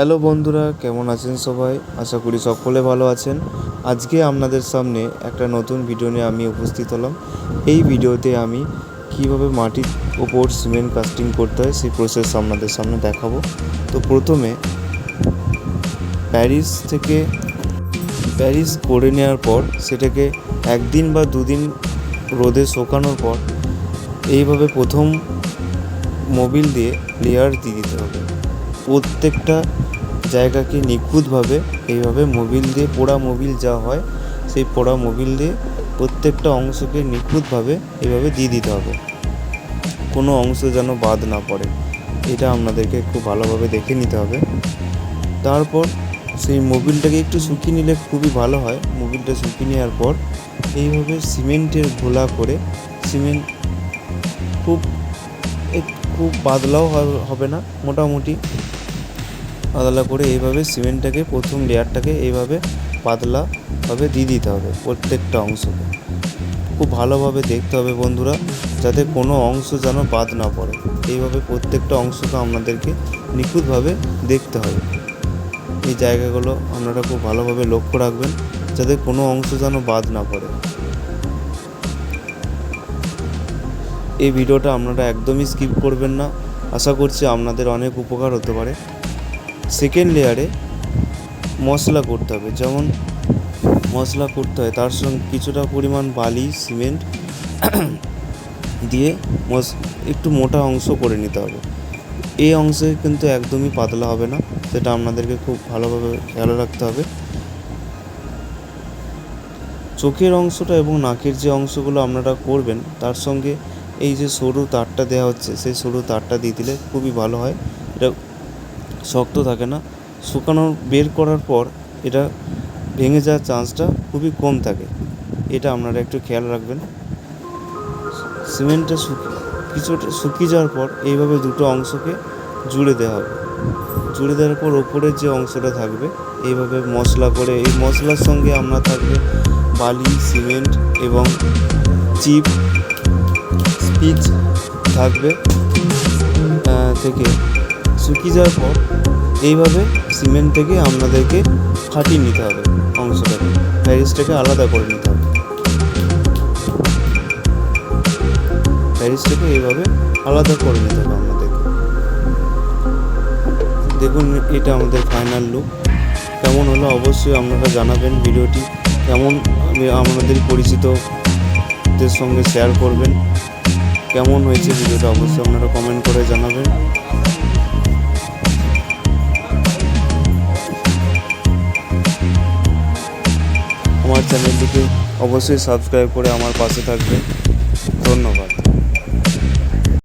Hello বন্ধুরা, কেমন আছেন সবাই? আশা করি সকলে ভালো আছেন। আজকে আপনাদের সামনে একটা নতুন ভিডিও নিয়ে আমি উপস্থিত হলাম। এই ভিডিওতে আমি কীভাবে মাটির ওপর সিমেন্ট কাস্টিং করতে হয়, সেই প্রসেস আপনাদের সামনে দেখাবো। তো প্রথমে প্যারিস থেকে প্যারিস করে নেওয়ার পর, সেটাকে একদিন বা দুদিন রোদে শোকানোর পর, এইভাবে প্রথম মোবিল দিয়ে লেয়ার দিয়ে দিতে হবে। প্রত্যেকটা জায়গাকে নিখুঁতভাবে এইভাবে মোবিল দিয়ে, পোড়া মোবিল যা হয়, সেই পোড়া মোবিল দিয়ে প্রত্যেকটা অংশকে নিখুঁতভাবে এইভাবে দিয়ে দিতে হবে। কোনো অংশ যেন বাদ না পড়ে। এটা আপনাদেরকে খুব ভালোভাবে দেখে নিতে হবে। তারপর সেই মোবিলটাকে একটু শুকিয়ে নিলে খুবই ভালো হয়। মোবিলটা শুকিয়ে নেওয়ার পর এইভাবে সিমেন্টের ঘোলা করে, সিমেন্ট খুব খুব হবে- হবে না। মোটামুটি পাতলা করে এইভাবে সিমেন্টটাকে প্রথম লেয়ারটাকে এইভাবে পাতলাভাবে দিয়ে দিতে হবে প্রত্যেকটা অংশকে। খুব ভালোভাবে দেখতে হবে বন্ধুরা, যাতে কোনো অংশ যেন বাদ না পড়ে। এইভাবে প্রত্যেকটা অংশকে আপনাদেরকে নিখুঁতভাবে দেখতে হবে। এই জায়গাগুলো আপনারা খুব ভালোভাবে লক্ষ্য রাখবেন, যাতে কোনো অংশ যেন বাদ না পড়ে। এই ভিডিওটা আপনারা একদমই স্কিপ করবেন না। আশা করছি আপনাদের অনেক উপকার হতে পারে। সেকেন্ড লেয়ারে মশলা করতে হবে। যেমন মশলা করতে হয়, তার সঙ্গে কিছুটা পরিমাণ বালি, সিমেন্ট দিয়ে মশ একটু মোটা অংশ করে নিতে হবে। এই অংশে কিন্তু একদমই পাতলা হবে না, সেটা আপনাদেরকে খুব ভালোভাবে খেয়াল রাখতে হবে। চোখের অংশটা এবং নাকের যে অংশগুলো আপনারা করবেন, তার সঙ্গে এই যে সরু তারটা দেওয়া হচ্ছে, সেই সরু তারটা দিয়ে দিলে খুবই ভালো হয়। এটা শক্ত থাকে না। শুকানো বের করার পর এটা ভেঙে যাওয়ার চান্সটা খুবই কম থাকে। এটা আপনারা একটু খেয়াল রাখবেন। সিমেন্টটা শুকি কিছুটা শুকিয়ে যাওয়ার পর এইভাবে দুটো অংশকে জুড়ে দেওয়া হবে। জুড়ে দেওয়ার পর ওপরের যে অংশটা থাকবে, এইভাবে মশলা করে এই মশলার সঙ্গে আমরা থাকবে বালি, সিমেন্ট এবং চিপ, স্পিচ থাকবে থেকে শুকিয়ে যাওয়ার পর এইভাবে সিমেন্ট থেকে আপনাদেরকে ফাটিয়ে নিতে হবে অংশটাকে প্যারিসটাকে আলাদা করে নিতে হবে। প্যারিসটাকে এইভাবে আলাদা করে নিতে হবে আমাদেরকে দেখুন, এটা আমাদের ফাইনাল লুক কেমন হলো অবশ্যই আপনারা জানাবেন ভিডিওটি। কেমন আমাদের পরিচিতদের সঙ্গে শেয়ার করবেন। কেমন হয়েছে ভিডিওটা অবশ্যই আপনারা কমেন্ট করে জানাবেন। আমার চ্যানেলটিকে অবশ্যই সাবস্ক্রাইব করে আমার পাশে থাকবেন। ধন্যবাদ।